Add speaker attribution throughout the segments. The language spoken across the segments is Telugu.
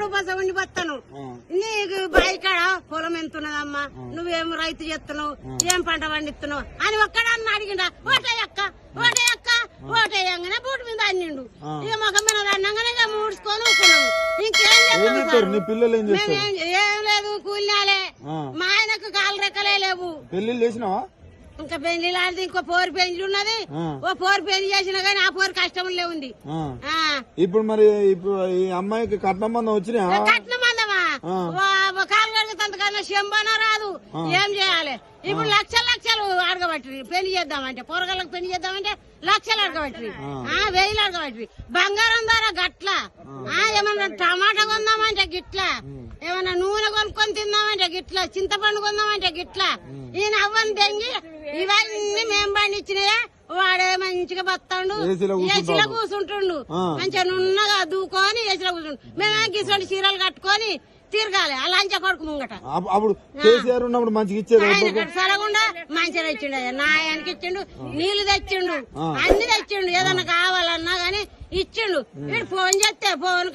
Speaker 1: ఎప్పుడు బస ఉండి బతాను
Speaker 2: ఆ.
Speaker 1: నీకు బయకాడ పొలం ఎంత ఉన్నదమ్మా? నువ్వేం రైతు చేస్తున్నావు? ఏం పంట పండిస్తున్నావు? అని ఒక్కడాన్ని అడిగిండా ఓటయ్యక్క ఓటయ్యక్క ఓటేయంగానే బూటి మీద అన్నిండు. ఇక మొక్క మీద అన్నంగానే ఇక మూడుచుకొని ఇంకేం
Speaker 2: పిల్లలు ఏం
Speaker 1: లేదు కూలినాలే. మా ఆయనకు కాలు రెక్కలే లేవు.
Speaker 2: పెళ్ళిళ్ళు చేసినావా?
Speaker 1: ఇంకా పెళ్ళి లాంటిది ఇంకో పోరు పెళ్ళి ఉన్నది. ఓ పోరు పెళ్ళి చేసినా గానీ ఆ పోరు కష్టంలే ఉంది
Speaker 2: ఇప్పుడు మరి ఇప్పుడు ఈ అమ్మాయికి కట్నం మందం వచ్చినా
Speaker 1: కట్నం
Speaker 2: ఆ.
Speaker 1: కాలు కడుగుతంతకన్నా శంబన రాదు. ఏం చేయాలి? ఇప్పుడు లక్షలు లక్షలు అడగబట్టి పెళ్ళి చేద్దామంటే కూరగాయలకు పెళ్ళి చేద్దామంటే లక్షలు అడగబట్టి ఆ. వెయ్యిలు అడగబట్టి బంగారం ధర గట్ల. ఆ. ఏమన్నా టమాటా కొందామంటే గిట్ల. ఏమన్నా నూనె కొనుక్కొని తిందామంటే గిట్ల చింతపండు కొందామంటే గిట్ల. ఈయన అవ్వని తెంగి ఇవన్నీ మేము పండించినాయే. వాడే మంచిగా బతాడు
Speaker 2: ఏసీలో కూర్చుంటాడు.
Speaker 1: మంచిగా నున్నగా దూకొని ఏసీలో కూర్చుండు. మేమే గిసోటి చీరలు కట్టుకొని తిరగాలి. ఆ లంచ కొడుకు ముంగట.
Speaker 2: అప్- అప్పుడు కేసీఆర్ ఉన్నప్పుడు మంచిగా ఇచ్చేది
Speaker 1: ఆయన సరగుండా మంచిగా తెచ్చిండు. అయ్యా నాయానికి ఇచ్చిండు. నీళ్ళు తెచ్చిండు. అన్ని తెచ్చిండు. ఏదన్నా కావాలన్నా గాని ఇచ్చిండు. వీడు ఫోన్ చేస్తే ఫోన్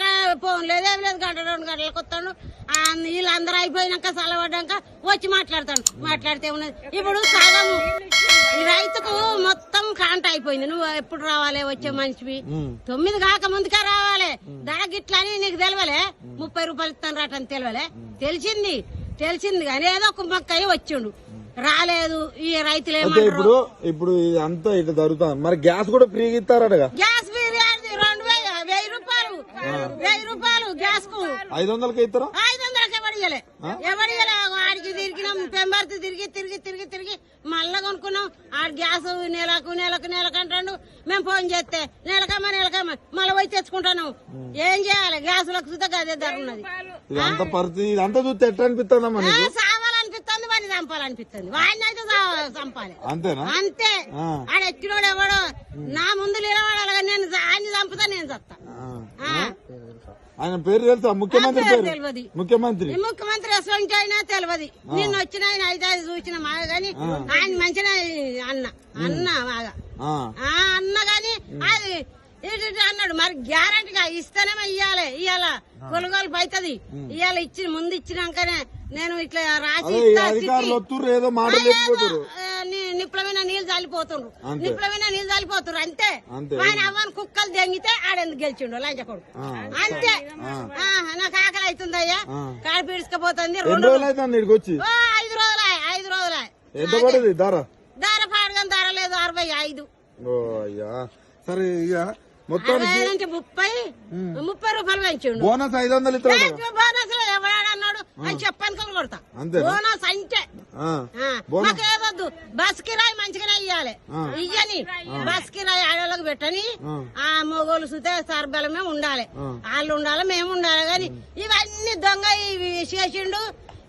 Speaker 1: ఫోన్ లేదేం లేదు గంట రెండు గంటలకు వస్తాడు. ఆ వీళ్ళందరూ అయిపోయినాక చల్లబడ్డాక వచ్చి మాట్లాడతాడు. మాట్లాడితే ఉన్నది ఇప్పుడు సగం ఈ రైతుకు మొత్తం కాంట అయిపోయింది. నువ్వు ఎప్పుడు రావాలి? వచ్చే మనిషివి. తొమ్మిది కాక ముందుకే రావాలి. ధర గిట్ల అని నీకు తెలవలే. ముప్పై రూపాయలు ఇస్తాను రాట అని తెలవలే. తెలిసింది. తెలిసింది కానీ ఏదో ఒక మొక్క వచ్చిండు. రాలేదు. ఈ రైతులు
Speaker 2: ఇప్పుడు ఇప్పుడు అంతా ఇట్లా జరుగుతుంది. మరి గ్యాస్ కూడా ఫ్రీగా ఇస్తారటగా
Speaker 1: గ్యాస్ బిర్యానీ రెండు వేలు వెయ్యి రూపాయలు వెయ్యి రూపాయలు గ్యాస్కు
Speaker 2: ఐదు వందలకి ఇస్తారా
Speaker 1: ఐదు వందలకి ఎవడియలే ఎవడియలే ఆడికి తిరిగినాం పెంబర్తి తిరిగి తిరిగి తిరిగి తిరిగి. మళ్ళా కొనుక్కున్నాం. ఆడ గ్యాస్ నెలకు నెలకు నెలకు అంటాడు. మేము ఫోన్ చేస్తే నెలకమ్మ నెలకమ్మ మళ్ళీ పోయి తెచ్చుకుంటాను. ఏం చేయాలి? గ్యాస్లకు సుతా అదే ధర ఉన్నది.
Speaker 2: అంత పరిస్థితి ఇదంతా చూస్తే ఎట్లా అనిపిస్తుందమ్మా
Speaker 1: ఆ,
Speaker 2: నీకు
Speaker 1: సావాలనిపిస్తుంది వాడిని చంపాలనిపిస్తుంది. వాడిని అయితే చంపాలి.
Speaker 2: అంతేనా?
Speaker 1: అంతే. ఆడ ఎక్కినోడు ఎవడో నా ముందు నిలబడాలి కానీ నేను ఆయన్ని చంపుతా నేను చస్తా.
Speaker 2: ఆయన పేరు తెలుసా? ముఖ్యమంత్రి
Speaker 1: తెలియదు.
Speaker 2: ముఖ్యమంత్రి.
Speaker 1: ముఖ్యమంత్రి అయినా తెలియదు. నిన్న వచ్చిన ఆయన ఐదు ఐదు చూసిన మా గాని ఆయన మంచిగా అన్న. అన్న.
Speaker 2: ఆ.
Speaker 1: అన్న గాని అది అన్నాడు మరి గ్యారంటీగా ఇస్తేనేమో ఇయ్యాలి. ఇయ్యాల కొనుగోలు అవుతుంది ఇయ్యాల ఇచ్చి ముందు ఇచ్చినాకనే నేను ఇట్లా రాసి
Speaker 2: అదే ఈ
Speaker 1: ఇస్తా,
Speaker 2: అధికారులు
Speaker 1: చిట్టి.
Speaker 2: వస్తుర్రు ఏదో మాటలు
Speaker 1: ఏదో,
Speaker 2: చెప్పిపోతురు
Speaker 1: ఆ, ని- నిప్పులమైన నీళ్ళు చల్లిపోతుండ్రు
Speaker 2: అంతే.
Speaker 1: నిప్పులమైన నీళ్ళు చల్లిపోతున్నారు అంతే. ఆయన అవ్వని కుక్కలు దెంగితే ఆడెందుకు గెలిచిండు లంచకొడుకు
Speaker 2: ఆ.
Speaker 1: అంతే. నాకు ఆకలి అవుతుందయ్యా.
Speaker 2: ఆ.
Speaker 1: కాడ పీడ్చుకపోతుంది
Speaker 2: ఎన్ని
Speaker 1: రెండు
Speaker 2: రోజులు
Speaker 1: ఐదు రోజులే ఐదు రోజులే.
Speaker 2: ఎంత పడేది? ధర?
Speaker 1: ధర పాడగా ధర లేదు అరవై ఐదు.
Speaker 2: అయ్యా. సరే ఇక
Speaker 1: ముప్పై ముప్పై రూపాయలు పెంచిండు.
Speaker 2: బోనస్ ఐదు వందలు
Speaker 1: బోనస్ అని చెప్పాను కదా కొడతా? బోనస్ అంటే. మాకు ఏదొద్దు బస్ కిరాయి మంచిగానే ఇయ్యాలి. ఇయ్యని. బస్ కిరాయి ఆడోళ్ళకి పెట్టని
Speaker 2: ఆ.
Speaker 1: మొగోళ్ళు సుతే సర్బలమే ఉండాలి. వాళ్ళు ఉండాలి మేము ఉండాలి. కానీ ఇవన్నీ దొంగ ఇవి చేసిండు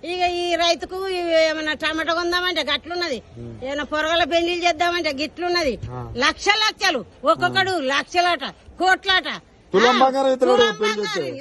Speaker 1: ఇక ఈ రైతుకు ఇవి ఏమన్నా టమాటా కొందామంటే గట్లున్నది. ఏమైనా పొరగల పెళ్ళిళ్ళు చేద్దామంటే గిట్లున్నది. లక్ష లక్షలు. ఒక్కొక్కడు లక్షలాట కోట్లాట.
Speaker 2: తులం బంగారం